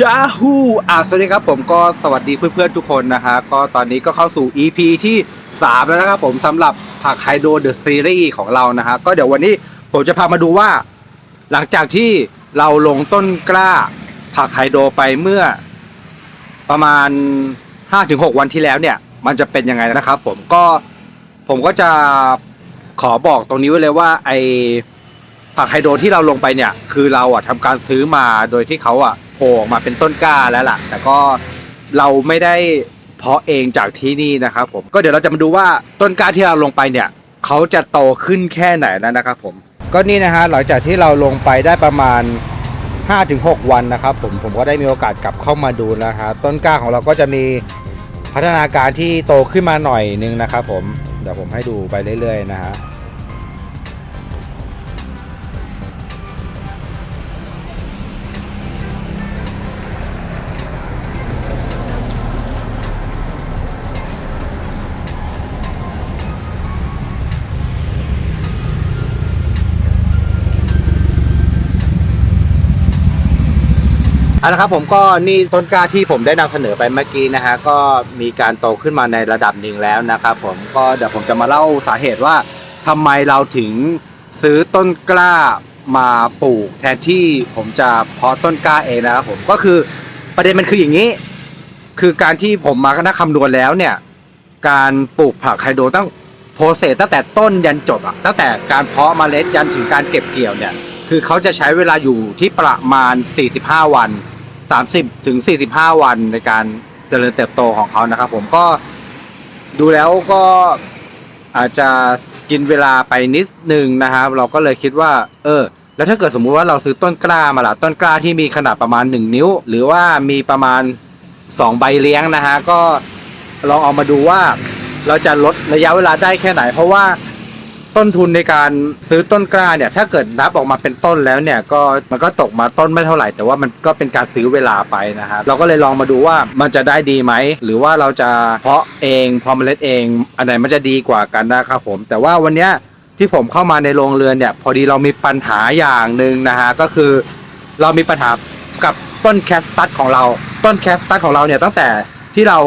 ยาฮูอะสวัสดีครับผมก็สวัสดีเพื่อนๆทุกคนนะฮะก็ตอนนี้ก็เข้าสู่ EP ที่ 3 แล้วนะครับผมสำหรับผักไฮโดรเดอะซีรีส์ของเรานะฮะก็เดี๋ยววันนี้ผมจะพามาดูว่า หลังจากที่เราลงต้นกล้าผักไฮโดรไปเมื่อประมาณ 5-6 วันที่แล้วเนี่ย มันจะเป็นยังไงนะครับผมก็ผมก็จะขอบอกตรงนี้ไว้เลยว่าไอผักไฮโดรที่เราลงไปเนี่ย คือเราอะทำการซื้อมาโดยที่เขาอะ ผล่ออกมาเป็นต้นกล้าแล้วล่ะ แต่ก็เราไม่ได้เพาะเองจากที่นี่นะครับผมก็เดี๋ยวเราจะมาดูว่าต้นกล้าที่เราลงไปเนี่ยเขาจะโตขึ้นแค่ไหนนะนะครับผมก็นี่นะฮะหลังจากที่เราลงไปได้ประมาณ 5-6 วันนะครับผมผมก็ได้มีโอกาสกลับเข้ามาดูนะฮะต้นกล้าของเราก็จะมีพัฒนาการที่โตขึ้นมาหน่อยนึงนะครับผมเดี๋ยวผมให้ดูไปเรื่อยๆนะฮะ เอาละครับผมก็นี่ต้นกล้าที่ผมได้นำเสนอไปเมื่อกี้นะฮะก็มีการโตขึ้นมาในระดับหนึ่งแล้วนะครับผมก็เดี๋ยวผมจะมาเล่าสาเหตุว่าทำไมเราถึงซื้อต้นกล้ามาปลูกแทนที่ผมจะเพาะต้นกล้าเองนะครับผมก็คือประเด็นมันคืออย่างนี้ คือการที่ผมมาก็นักคำนวณแล้วเนี่ย การปลูกผักไฮโดรต้องโปรเซสตั้งแต่ต้นยันจบอะตั้งแต่การเพาะเมล็ดยันถึงการเก็บเกี่ยวเนี่ย คือเขาจะใช้เวลาอยู่ที่ประมาณ 45 วัน 30ถึง45 วันในการเจริญเติบโตของเขานะครับ ผมก็ดูแล้วก็อาจจะกินเวลาไปนิดนึงนะครับ เราก็เลยคิดว่า เออ แล้วถ้าเกิดสมมุติว่าเราซื้อต้นกล้ามาละต้นกล้าที่มีขนาดประมาณ 1 นิ้ว หรือว่ามีประมาณ 2 ใบเลี้ยงนะฮะก็ลองเอามาดูว่าเราจะลดระยะเวลาได้แค่ไหน เพราะว่า ต้นทุนในการซื้อต้นกล้าเนี่ย ถ้าเกิดนับออกมาเป็นต้นแล้วเนี่ยก็มันก็ตกมาต้นไม่เท่าไหร่ แต่ว่ามันก็เป็นการซื้อเวลาไปนะฮะเราก็เลยลองมาดูว่ามันจะได้ดีไหม หรือว่าเราจะเพาะเองเพาะเมล็ดเอง อันไหนมันจะดีกว่ากันนะครับผม แต่ว่าวันเนี้ยที่ผมเข้ามาในโรงเรือนเนี่ย พอดีเรามีปัญหาอย่างหนึ่งนะฮะก็คือเรามีปัญหากับต้นแคสตัสของเรา ต้นแคสตัสของเราเนี่ยตั้งแต่ที่เรา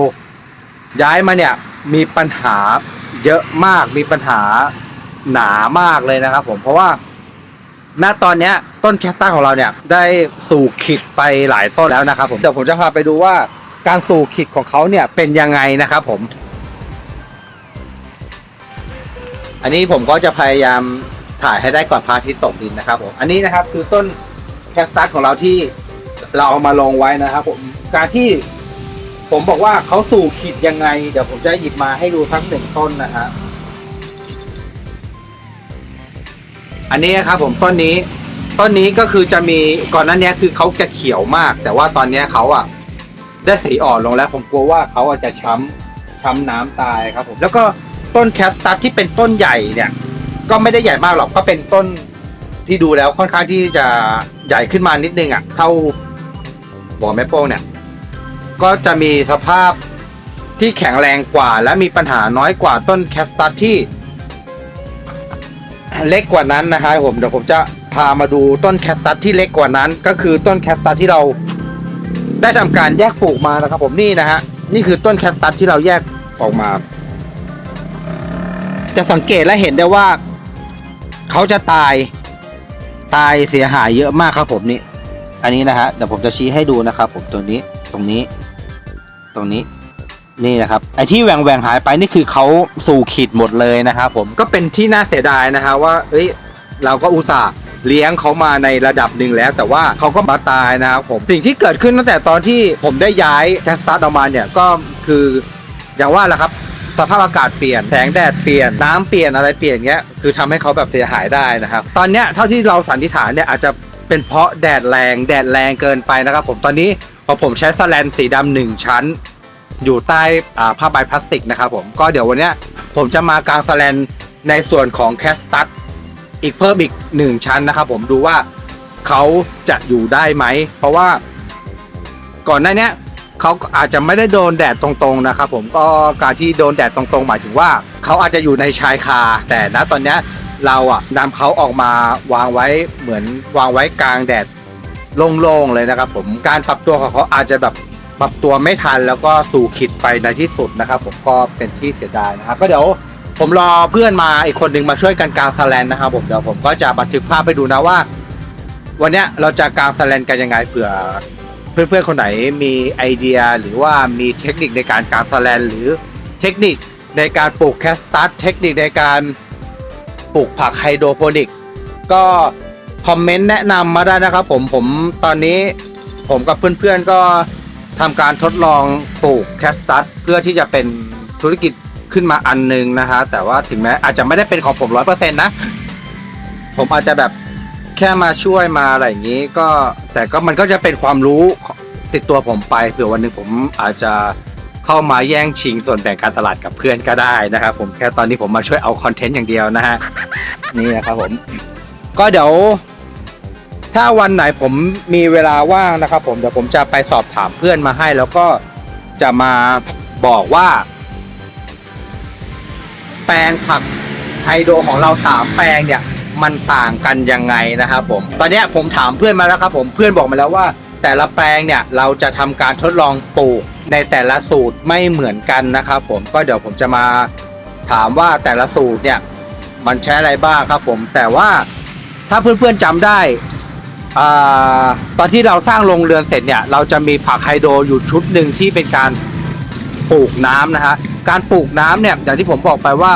ย้ายมาเนี่ยมีปัญหาเยอะมากมีปัญหา หนามากเลยนะครับผมเพราะว่าณตอนเนี้ยต้นแคสตัสของเราเนี่ยได้สู่ขิดไปหลายต้นแล้วนะครับผมเดี๋ยวผมจะพาไปดูว่าการสู่ขิดของเขาเนี่ยเป็นยังไงนะครับผม อันนี้ผมก็จะพยายามถ่ายให้ได้ก่อนพระอาทิตย์ตกดินนะครับผมอันนี้นะครับคือต้นแคสตัสของเราที่เราเอามาลงไว้นะครับผมการที่ผมบอกว่าเขาสู่ขีดยังไง เดี๋ยวผมจะหยิบมาให้ดูทั้งหนึ่งต้นนะฮะ อันนี้ครับผมต้นนี้ต้นนี้ก็คือจะมีก่อนหน้านี้คือเขาจะเขียวมาก แต่ว่าตอนนี้เขาอะได้สีอ่อนลงแล้ว ผมกลัวว่าเขาอาจจะช้ำช้ำน้ำตายครับผมแล้วก็ต้นแคสตัสที่เป็นต้นใหญ่เนี่ย ก็ไม่ได้ใหญ่มากหรอกก็เป็นต้นที่ดูแล้วค่อนข้างที่จะใหญ่ขึ้นมานิดนึงอะเท่าหัวแม่โป้งเนี่ย ก็จะมีสภาพที่แข็งแรงกว่า และมีปัญหาน้อยกว่าต้นแคสตัสที่ เล็กกว่านั้นนะครับผมเดี๋ยวผมจะพามาดูต้นแคสตัสที่เล็กกว่านั้น ก็คือต้นแคสตัสที่เราได้ทำการแยกปลูกมานะครับ ผมนี่นะฮะนี่คือต้นแคสตัสที่เราแยกออกมา จะสังเกตและเห็นได้ว่า เขาจะตายตายเสียหายเยอะมากครับผมนี่อันนี้นะฮะเดี๋ยวผมจะชี้ให้ดูนะครับ ผมตรงนี้ตรงนี้ ตรงนี้ นี่นะครับไอที่แหวงแหวงหายไปนี่คือเขาสู่ขีดหมดเลยนะครับผมก็เป็นที่น่าเสียดายนะฮะว่า เอ้ยเราก็อุตส่าห์เลี้ยงเขามาในระดับหนึ่งแล้ว แต่ว่าเขาก็มาตายนะครับผมสิ่งที่เกิดขึ้นตั้งแต่ตอนที่ผมได้ย้ายแคสตัสออกมาเนี่ยก็คืออย่างว่าแหละครับสภาพอากาศเปลี่ยนแสงแดดเปลี่ยนน้ำเปลี่ยนอะไรเปลี่ยนเงี้ยคือทำให้เขาแบบเสียหายได้นะครับ ตอนเนี้ยเท่าที่เราสันนิษฐานเนี่ยอาจจะเป็นเพราะแดดแรงแดดแรงเกินไปนะครับผมตอนนี้พอผมใช้สแลนสีดำหนึ่งชั้น อยู่ใต้ผ้าใบพลาสติกนะครับผมก็เดี๋ยววันนี้ผมจะมากางสแลนในส่วนของแคสตัสอีกเพิ่มอีกหนึ่งชั้นนะครับผมดูว่าเขาจะอยู่ได้ไหม เพราะว่าก่อนหน้านี้เขาอาจจะไม่ได้โดนแดดตรงๆนะครับผมก็การที่โดนแดดตรงๆ หมายถึงว่าเขาอาจจะอยู่ในชายคา แต่ณตอนนี้เราอะนำเขาออกมาวางไว้เหมือนวางไว้กลางแดดโล่งๆเลยนะครับผมการปรับตัวของเขาอาจจะแบบ ปรับตัวไม่ทันแล้วก็สู่ขิดไปในที่สุดนะครับ ผมก็เป็นที่เสียดายนะครับก็เดี๋ยวผมรอเพื่อนมาอีกคนหนึ่งมาช่วยกันกางสแลนนะครับผมเดี๋ยวผมก็จะบันทึกภาพไปดูนะว่า วันเนี้ยเราจะกางสแลนกันยังไงเผื่อ เพื่อนๆคนไหนมีไอเดียหรือว่ามีเทคนิคในการกางสแลนหรือเทคนิคในการปลูกแคสตัสเทคนิคในการปลูกผักไฮโดรโปนิก ก็คอมเมนต์แนะนำมาได้นะครับผมผมตอนนี้ผมกับเพื่อนๆก็ ทำการทดลองปลูกแคสตัสเพื่อที่จะเป็นธุรกิจขึ้นมาอันหนึงนะฮะแต่ว่าถึงแม้อาจจะไม่ได้เป็นของผมร้อยเปอร์เซ็นต์นะ ผมอาจจะแบบแค่มาช่วยมาอะไรอย่างนี้ก็แต่ก็มันก็จะเป็นความรู้ติดตัวผมไปเผื่อวันหนึ่งผมอาจจะเข้ามาแย่งชิงส่วนแบ่งการตลาดกับเพื่อนก็ได้นะครับผมแค่ตอนนี้ผมมาช่วยเอาคอนเทนต์อย่างเดียวนะฮะนี่นะครับผม ก็เดี๋ยว ถ้าวันไหนผมมีเวลาว่างนะครับ ผมเดี๋ยวผมจะไปสอบถามเพื่อนมาให้ แล้วก็จะมาบอกว่า แปลงผักไฮโดรของเราสามแปลงเนี่ย มันต่างกันยังไงนะครับผม ตอนนี้ผมถามเพื่อนมาแล้วครับ ผมเพื่อนบอกมาแล้วว่า แต่ละแปลงเนี่ยเราจะทำการทดลองปลูกในแต่ละสูตรไม่เหมือนกันนะครับ ผมก็เดี๋ยวผมจะมาถามว่าแต่ละสูตรเนี่ย มันใช้อะไรบ้างครับ ผมแต่ว่าถ้าเพื่อนๆจำได้ อ่าตอนที่เราสร้างโรงเรือนเสร็จเนี่ย เราจะมีผักไฮโดรอยู่ชุดหนึ่งที่เป็นการปลูกน้ำนะฮะการปลูกน้ำเนี่ยอย่างที่ผมบอกไปว่า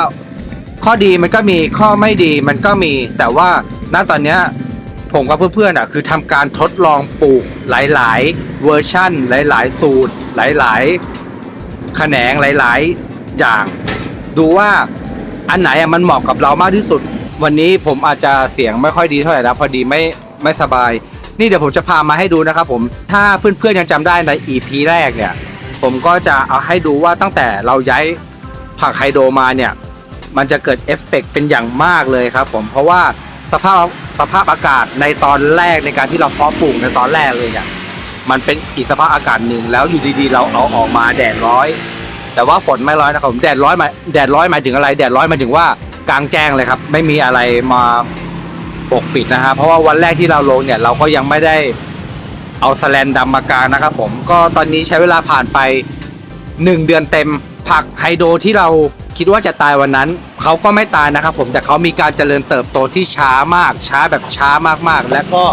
ข้อดีมันก็มีข้อไม่ดีมันก็มี แต่ว่าณตอนเนี้ยผมกับเพื่อนๆอะคือทำการทดลองปลูกหลายๆเวอร์ชั่น หลายๆ สูตร หลายๆแขนงหลายๆอย่าง ดูว่าอันไหนอะมันเหมาะกับเรามากที่สุด วันนี้ผมอาจจะเสียงไม่ค่อยดีเท่าไหร่นะพอดีไม่ ไม่สบาย นี่เดี๋ยวผมจะพามาให้ดูนะครับผมถ้าเพื่อนๆยังจำได้ใน EP แรกเนี่ย ผมก็จะเอาให้ดูว่าตั้งแต่เราย้ายผักไฮโดรมาเนี่ย มันจะเกิดเอฟเฟกต์เป็นอย่างมากเลยครับผมเพราะว่าสภาพสภาพอากาศในตอนแรกในการที่เราเพาะปลูกในตอนแรกเลยเนี่ยมันเป็นอีกสภาพอากาศหนึ่งแล้วอยู่ดีๆ เราเอาออกมาแดดร้อย แต่ว่าฝนไม่ร้อยนะครับผมแดดร้อยมาแดดร้อยหมายถึงอะไร แดดร้อยหมายถึงว่ากลางแจ้งเลยครับ ไม่มีอะไรมา ปกปิดนะฮะเพราะว่าวันแรกที่เราลงเนี่ย เราก็ยังไม่ได้เอาสแลนดำมากางนะครับผมก็ตอนนี้ใช้เวลาผ่านไปหนึ่งเดือนเต็ม ผักไฮโดรที่เราคิดว่าจะตายวันนั้น เขาก็ไม่ตายนะครับผมแต่เขามีการเจริญเติบโตที่ช้ามาก ช้าแบบช้ามากๆ และก็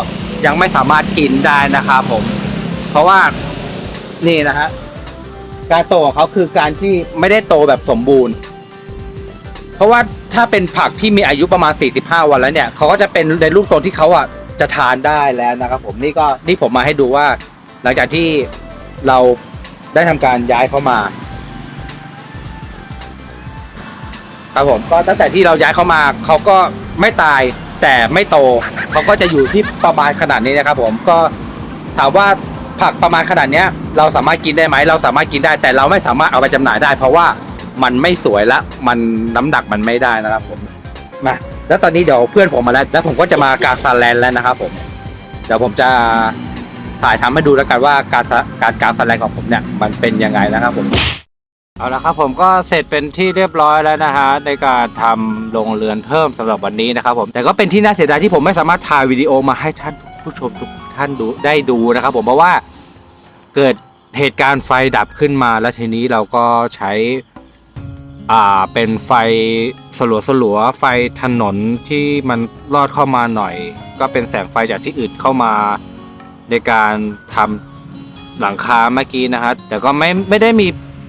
ยังไม่สามารถกินได้นะครับผม เพราะว่านี่นะฮะการโตของเขาคือการที่ไม่ได้โตแบบสมบูรณ์ เพราะว่าถ้าเป็นผักที่มีอายุประมาณ 45 วันแล้วเนี่ยเขาก็จะเป็นในรูปทรงที่เขาอะจะทานได้แล้วนะครับผมนี่ก็นี่ผมมาให้ดูว่า หลังจากที่เราได้ทำการย้ายเขามาครับผมก็ตั้งแต่ที่เราย้ายเขามาเขาก็ไม่ตายแต่ไม่โตเขาก็จะอยู่ที่ประมาณขนาดนี้นะครับผมก็ถามว่าผักประมาณขนาดเนี้ยเราสามารถกินได้ไหมเราสามารถกินได้แต่เราไม่สามารถเอาไปจำหน่ายได้ เพราะว่า มันไม่สวยละมันน้ำหนักมันไม่ได้นะครับผมมาแล้วตอนนี้เดี๋ยวเพื่อนผมมาแล้ว แล้วผมก็จะมาการซาแลนแล้วนะครับผมเดี๋ยวผมจะถ่ายทำให้ดูแล้วกันว่าการการการซาแลนของผมเนี่ยมันเป็นยังไงนะครับผม เอาละครับผมก็เสร็จเป็นที่เรียบร้อยแล้วนะฮะในการทำโรงเรือนเพิ่มสำหรับวันนี้นะครับผมแต่ก็เป็นที่น่าเสียดายที่ผมไม่สามารถถ่ายวิดีโอมาให้ท่านผู้ชมทุกท่านดูได้ดูนะครับผมเพราะว่าเกิดเหตุการณ์ไฟดับขึ้นมาแล้วทีนี้เราก็ใช้ อ่าเป็นไฟสลัวสลัวไฟถนนที่มันลอดเข้ามาหน่อย ก็เป็นแสงไฟจากที่อื่นเข้ามาในการทำหลังคาเมื่อกี้นะฮะแต่ก็ไม่ไม่ได้มี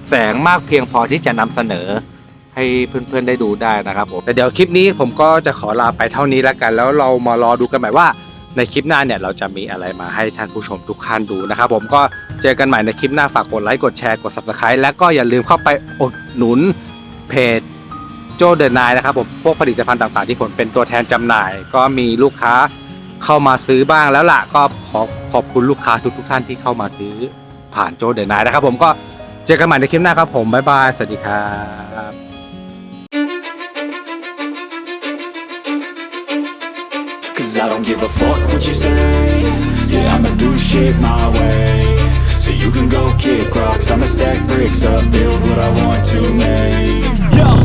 แสงมากเพียงพอที่จะนำเสนอให้เพื่อนๆได้ดูได้นะครับผมแต่เดี๋ยวคลิปนี้ผมก็จะขอลาไปเท่านี้แล้วกัน แล้วเรามารอดูกันใหม่ว่าในคลิปหน้าเนี่ยเราจะมีอะไรมาให้ท่านผู้ชมทุกท่านดูนะครับผมก็เจอกันใหม่ในคลิปหน้าฝากกดไลค์กดแชร์กด subscribe และก็อย่าลืมเข้าไปอุดหนุน เพจโจเดนายนะครับผมพวกผลิตภัณฑ์ต่างๆ ที่ผมเป็นตัวแทนจำหน่าย ก็มีลูกค้าเข้ามาซื้อบ้างแล้วล่ะก็ขอขอบคุณลูกค้าทุกๆท่านที่เข้ามาซื้อผ่านโจเดนายนะครับผมก็เจอกันใหม่ในคลิปหน้าครับผมบ๊ายบายสวัสดีครับ Cause I don't give a fuck what you say Yeah, I'ma do shit my way you can go kick rocks. I'ma stack bricks up, build what I want to make. Yo